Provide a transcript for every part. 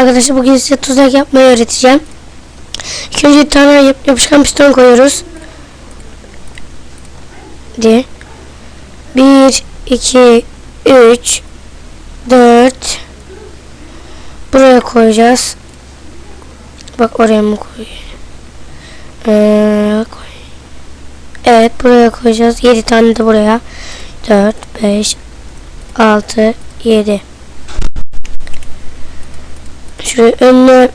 arkadaşlar bugün size tuzak yapmayı öğreteceğim. İlk önce tane yap- yapışkan piston koyuyoruz. Diye. 1, 2, 3, 4. Buraya koyacağız. Bak oraya mı koy? Ee, koy. Evet buraya koyacağız. 7 tane de buraya. 4, 5, 6, 7. Şuraya önüne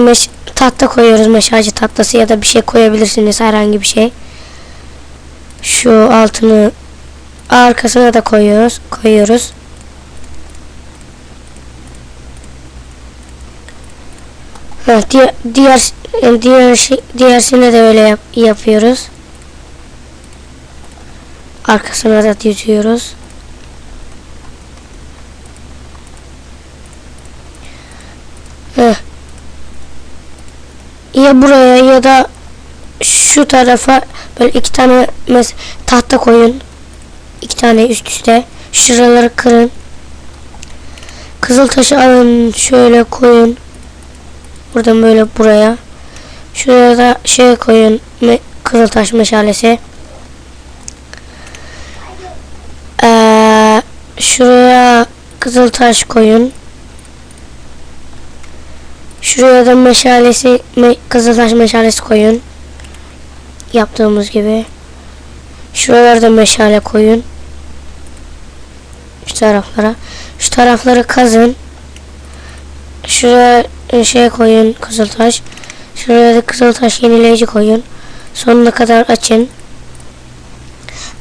meş, tahta koyuyoruz. Meşacı tahtası ya da bir şey koyabilirsiniz. Herhangi bir şey. Şu altını arkasına da koyuyoruz. Koyuyoruz. Ha, diğer diğer e, diğer şey, diğersine de öyle yap, yapıyoruz. Arkasına da düzüyoruz. Heh. Ya buraya ya da şu tarafa böyle iki tane mes tahta koyun. İki tane üst üste. Şuraları kırın. Kızıl taşı alın şöyle koyun. Buradan böyle buraya. Şuraya da şey koyun. Me kızıl taş meşalesi. Ee, şuraya kızıl taş koyun. Şuraya da meşalesi, me, kızıltaş meşalesi koyun. Yaptığımız gibi. Şuralarda meşale koyun. Şu taraflara. Şu tarafları kazın. Şuraya e, şey koyun kızıltaş. Şuraya da kızıltaş yenileyici koyun. Sonuna kadar açın.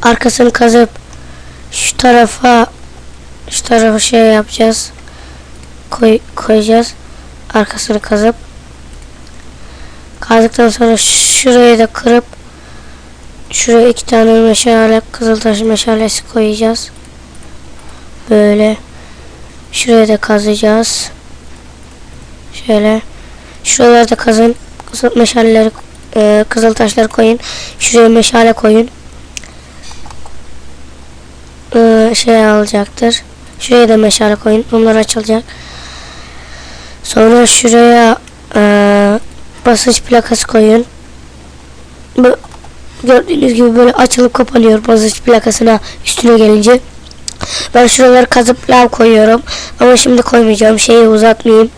Arkasını kazıp şu tarafa şu tarafa şey yapacağız. Koy, koyacağız arkasını kazıp kazdıktan sonra şurayı da kırıp şuraya iki tane meşale kızıltaş meşalesi koyacağız. Böyle. Şuraya da kazacağız. Şöyle. Şuralarda da kazın kızıl meşaleleri e, kızıltaşları koyun. Şuraya meşale koyun. E, şey alacaktır. Şuraya da meşale koyun. Bunlar açılacak Sonra şuraya e, basınç plakası koyun. Bu, gördüğünüz gibi böyle açılıp kapanıyor basınç plakasına üstüne gelince. Ben şuraları kazıp lav koyuyorum. Ama şimdi koymayacağım. Şeyi uzatmayayım.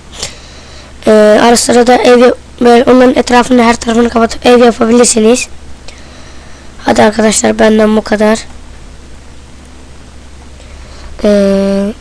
E, ara sıra da ev böyle onların etrafını her tarafını kapatıp ev yapabilirsiniz. Hadi arkadaşlar benden bu kadar. Eee